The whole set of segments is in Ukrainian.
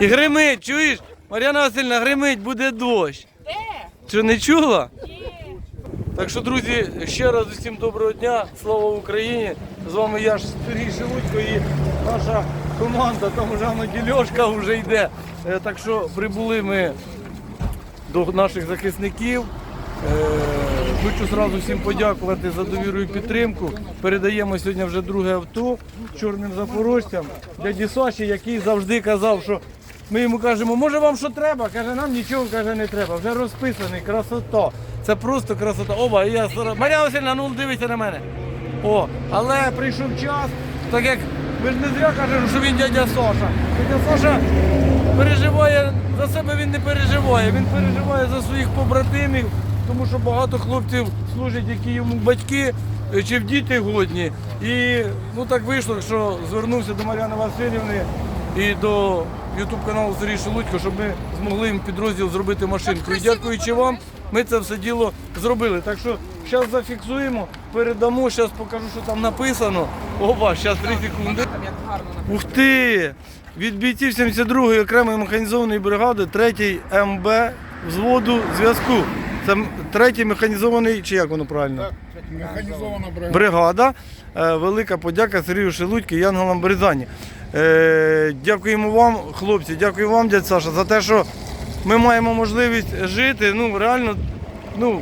І гримить, чуєш? Мар'яна Васильівна, гримить, буде дощ. Де? Що не чула? Ні. Так що, друзі, ще раз усім доброго дня, слава Україні! З вами я ж Сергій Шелудько і наша команда, там вже воно дільошка вже йде. Е, Так що прибули ми до наших захисників. Е, Хочу зразу всім подякувати за довіру і підтримку. Передаємо сьогодні вже друге авто чорним запорожцям. Дяді Саші, який завжди казав, що ми йому кажемо, може вам що треба? Каже, нам нічого каже, не треба. Вже розписаний, красота. Це просто красота. Оба, і я. Мар'яна Васильівна, ну дивіться на мене. О, але прийшов час, так як ми ж не зря кажемо, що він дядя Саша. Дядя Саша переживає за себе він не переживає. Він переживає за своїх побратимів, тому що багато хлопців служать, які йому батьки е, чи в діти голодні. І ну так вийшло, що звернувся до Мар'яни Васильівни і до Ютуб каналу Сергій Шелудько, щоб ми змогли їм підрозділ зробити машинку. І дякуючи вам, ми це все діло зробили. Так що зараз зафіксуємо, передамо, зараз покажу, що там написано. Опа, зараз 3 секунди. Ух ти! Від бійців 72-ї окремої механізованої бригади 3 МБ взводу зв'язку. Це третій механізований, чи як воно правильно? Механізована бригада. Бригада. Е, Велика подяка Сергію Шелудьки і Янголам Березані. Е, Дякуємо вам, хлопці, дякую вам, дядь Саша, за те, що ми маємо можливість жити. Ну, реально, ну,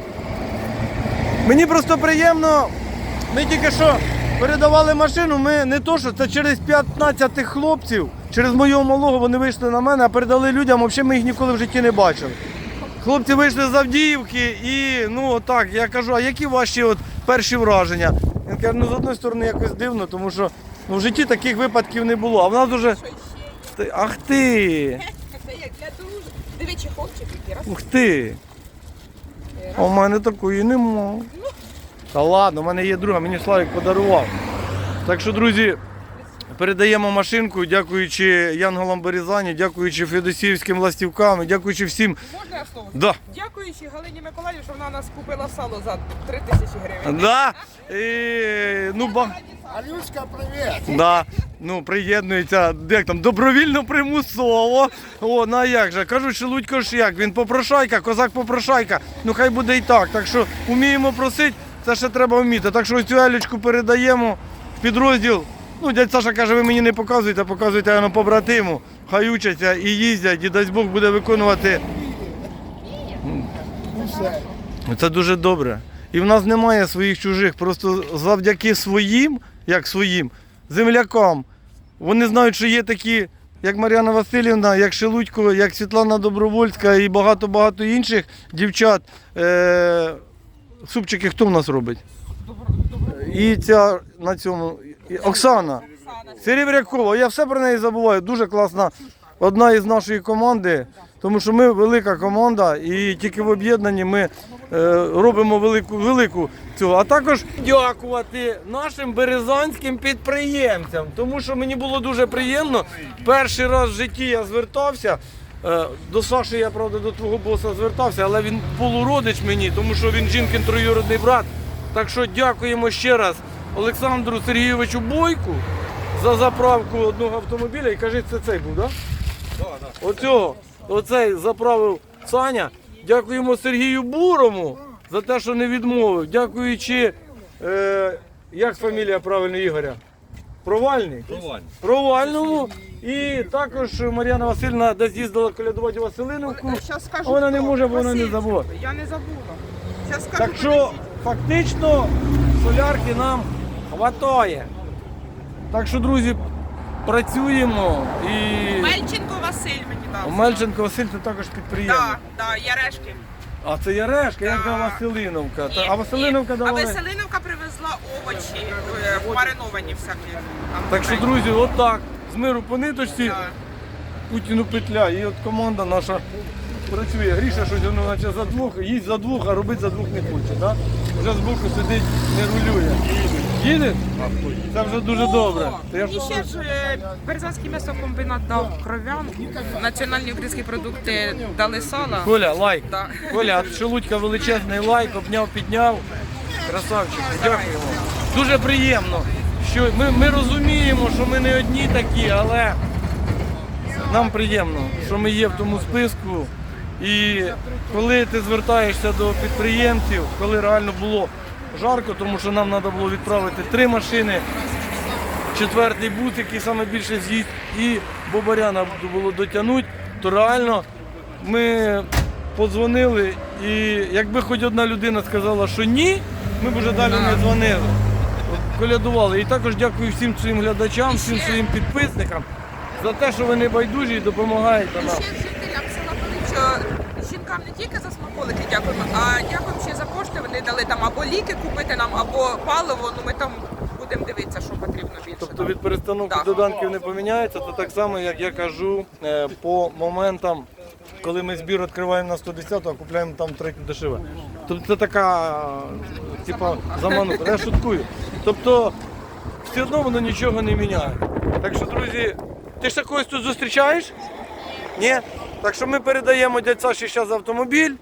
мені просто приємно. Ми тільки що передавали машину, ми не то, що це через 15 хлопців, через мого малого вони вийшли на мене, а передали людям, взагалі ми їх ніколи в житті не бачили. Хлопці вийшли з Авдіївки і ну так, я кажу, а які ваші от перші враження? Він каже, ну з одної сторони якось дивно, тому що ну, в житті таких випадків не було. А в нас дуже... Ти- Ах ти! Це як для дружби. Диви, чехольчик який раз. Ух ти! А у мене такої нема. Та ладно, у мене є друга, мені Славік подарував. Так що, друзі, передаємо машинку, дякуючи Янголам Березані, дякуючи Федосіївським ластівкам, дякуючи всім. Можна я слово? Да. Дякуючи Галині Миколаївні, що вона нас купила сало за 3 тисячі гривень. Да. І, ну, ба... Алюшка, привіт! Да. Ну, приєднується, як там, добровільно примусово. О, ну а як же? Кажуть, що Лудько ж як, він попрошайка, козак попрошайка. Ну хай буде і так. Так що вміємо просити, це ще треба вміти. Так що ось цю елічку передаємо в підрозділ. Ну, дядь Саша каже, ви мені не показуєте, показуйте воно побратиму. Хай учаться і їздять, і дасть Бог буде виконувати. Це дуже добре. І в нас немає своїх чужих. Просто завдяки своїм, як своїм, землякам. Вони знають, що є такі, як Мар'яна Васильівна, як Шелудько, як Світлана Добровольська і багато-багато інших дівчат. Е- супчики хто в нас робить? І ця на цьому Оксана. Серебрякова, я все про неї забуваю. Дуже класна одна із нашої команди, тому що ми велика команда і тільки в об'єднанні ми е, робимо велику велику цю. А також дякувати нашим березанським підприємцям, тому що мені було дуже приємно. Перший раз в житті я звертався. е, До Саші я, правда, до твого боса звертався, але він полуродич мені, тому що він жінкин троюродний брат. Так що дякуємо ще раз Олександру Сергійовичу Бойку за заправку одного автомобіля. І кажіть, це цей був, так? Да? Оцього, оцей заправив Саня. Дякуємо Сергію Бурому за те, що не відмовив. Дякуючи, е, як фамілія правильно Ігоря? Провальний? Провальний. Провальному. І також Мар'яна Васильівна десь їздила колядувати Василиновку. Щас скажу, вона не хто. може, бо вона не Васильченко. забула. Я не забула. Щас скажу, Так що фактично солярки нам хватає. Так що, друзі, працюємо і Мельченко Василь мені дав. Мельченко Василь це також підприємець. Так, так, Ярешки. А це Ярешка, як Да. та Василиновка. Та- Ні, А Василиновка давала. А Василиновка привезла овочі, е, мариновані всякі. Там Так що, друзі, отак. З миру по ниточці, Так. Путіну петля. І от команда наша працює. Гріша щось воно наче за двох, їсть за двох, а робить за двох не хоче. Да? Вже збоку сидить, не рулює. Їде? Це вже дуже добре. То я ж І ще ж е, Березанський м'ясокомбінат дав кров'ян, національні українські продукти дали сала. Коля, лайк. Да. Коля, от Шелудька величезний лайк, обняв, підняв. Красавчик, дякуємо. Дуже приємно, що ми, ми розуміємо, що ми не одні такі, але нам приємно, що ми є в тому списку. І коли ти звертаєшся до підприємців, коли реально було жарко, тому що нам треба було відправити три машини, четвертий бус, який саме більше з'їсть, і бобаря треба було дотягнути, то реально ми подзвонили, і якби хоч одна людина сказала, що ні, ми б вже далі не дзвонили. Колядували. І також дякую всім своїм глядачам, всім своїм підписникам за те, що ви не байдужі і допомагаєте нам. Жінкам не тільки за смаколики дякуємо, а дякуємо ще за кошти. Вони дали там або ліки купити нам, або паливо. Ну ми там будемо дивитися, що потрібно більше. Тобто від перестановки Так. доданків не поміняється, то так само, як я кажу, е, по моментам, коли ми збір відкриваємо на 110, а купуємо там третю дешеве. Тобто це така, е, типа, замануха. Я шуткую. Тобто, все одно воно нічого не міняє. Так що, друзі, ти ж когось тут зустрічаєш? Ні? Так що ми передаємо дядь Саші зараз автомобіль,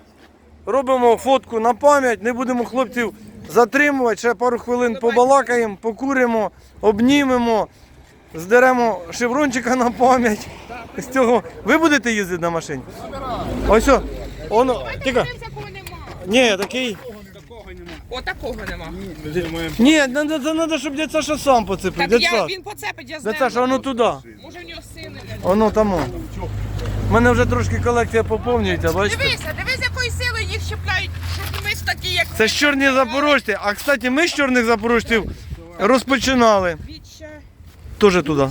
робимо фотку на пам'ять, не будемо хлопців затримувати, ще пару хвилин побалакаємо, покуримо, обнімемо, здеремо шеврончика на пам'ять. З цього ви будете їздити на машині? Ось о, воно, тільки. Ні, такий. О, такого нема. Ні, треба, треба, щоб дядь Саша сам поцепив. Так Дядь я, Саш, він поцепить, я дядь. Саша, воно туди. Може в нього сили. Воно там. о. У мене вже трошки колекція поповнюється, бачите? Дивися, дивись, якої сили їх щепляють, щоб ми ж такі, як Це ж чорні запорожці. А кстати, ми з чорних запорожців розпочинали. Віча. Теж туди.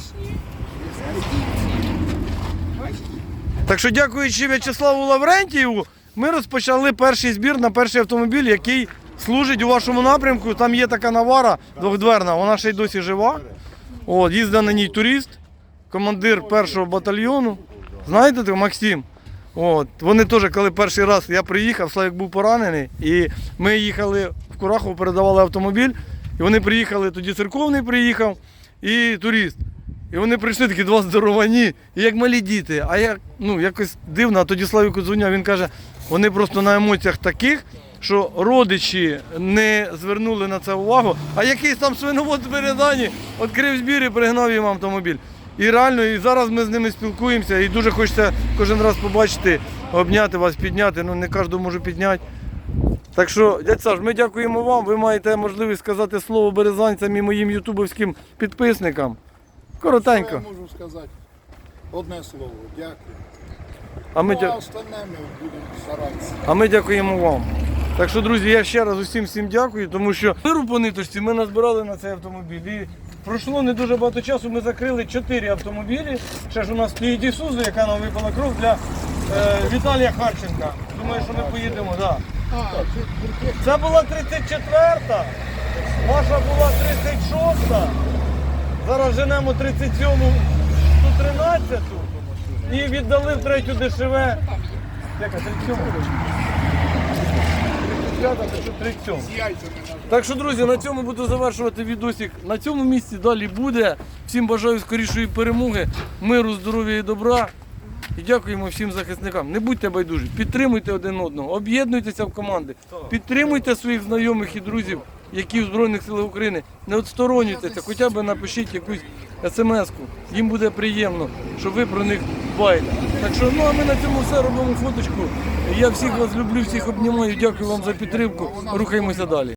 Так що, дякуючи В'ячеславу Лаврентієву, ми розпочали перший збір на перший автомобіль, який служить у вашому напрямку. Там є така навара двохдверна, вона ще й досі жива. От, їздить на ній турист, командир першого батальйону. Знаєте, Максим? От, вони теж, коли перший раз я приїхав, Славік був поранений, і ми їхали в Курахово, передавали автомобіль, і вони приїхали, тоді церковний приїхав і турист. І вони прийшли такі два здоровані, і як малі діти. А я ну, якось дивно, а тоді Славіку дзвоняв, він каже, вони просто на емоціях таких, що родичі не звернули на це увагу. А якийсь там свиновод з Березані відкрив збір і пригнав їм автомобіль. І реально, і зараз ми з ними спілкуємося, і дуже хочеться кожен раз побачити, обняти вас, підняти. Ну не кожного можу підняти. Так що, дядь Саш, ми дякуємо вам. Ви маєте можливість сказати слово березанцям і моїм ютубовським підписникам. Що я Коротенько. можу сказати? Одне слово, дякую. А ми, Ну, дя... а остальне ми будемо старатися. а ми дякуємо вам. Так що, друзі, я ще раз усім всім дякую, тому що миру по ниточці ми назбирали на цей автомобіль. І пройшло не дуже багато часу. Ми закрили 4 автомобілі. Ще ж у нас стоїть Ісузу, яка нам випала кров для е, Віталія Харченка. Думаю, що ми поїдемо. Да. Це була 34-та, ваша була 36-та. Зараз женемо 37-му 113-ту і віддали в третю дешеве. Яка 37? 37. Так що, друзі, на цьому буду завершувати відосик. На цьому місці далі буде. Всім бажаю скорішої перемоги, миру, здоров'я і добра. І дякуємо всім захисникам. Не будьте байдужі, підтримуйте один одного, об'єднуйтеся в команди, підтримуйте своїх знайомих і друзів, які в Збройних силах України. Не відсторонюйтеся, хоча б напишіть якусь смс-ку. Їм буде приємно, що ви про них дбаєте. Так що, ну а ми на цьому все робимо фоточку. Я всіх вас люблю, всіх обнімаю. Дякую вам за підтримку. Рухаємося далі.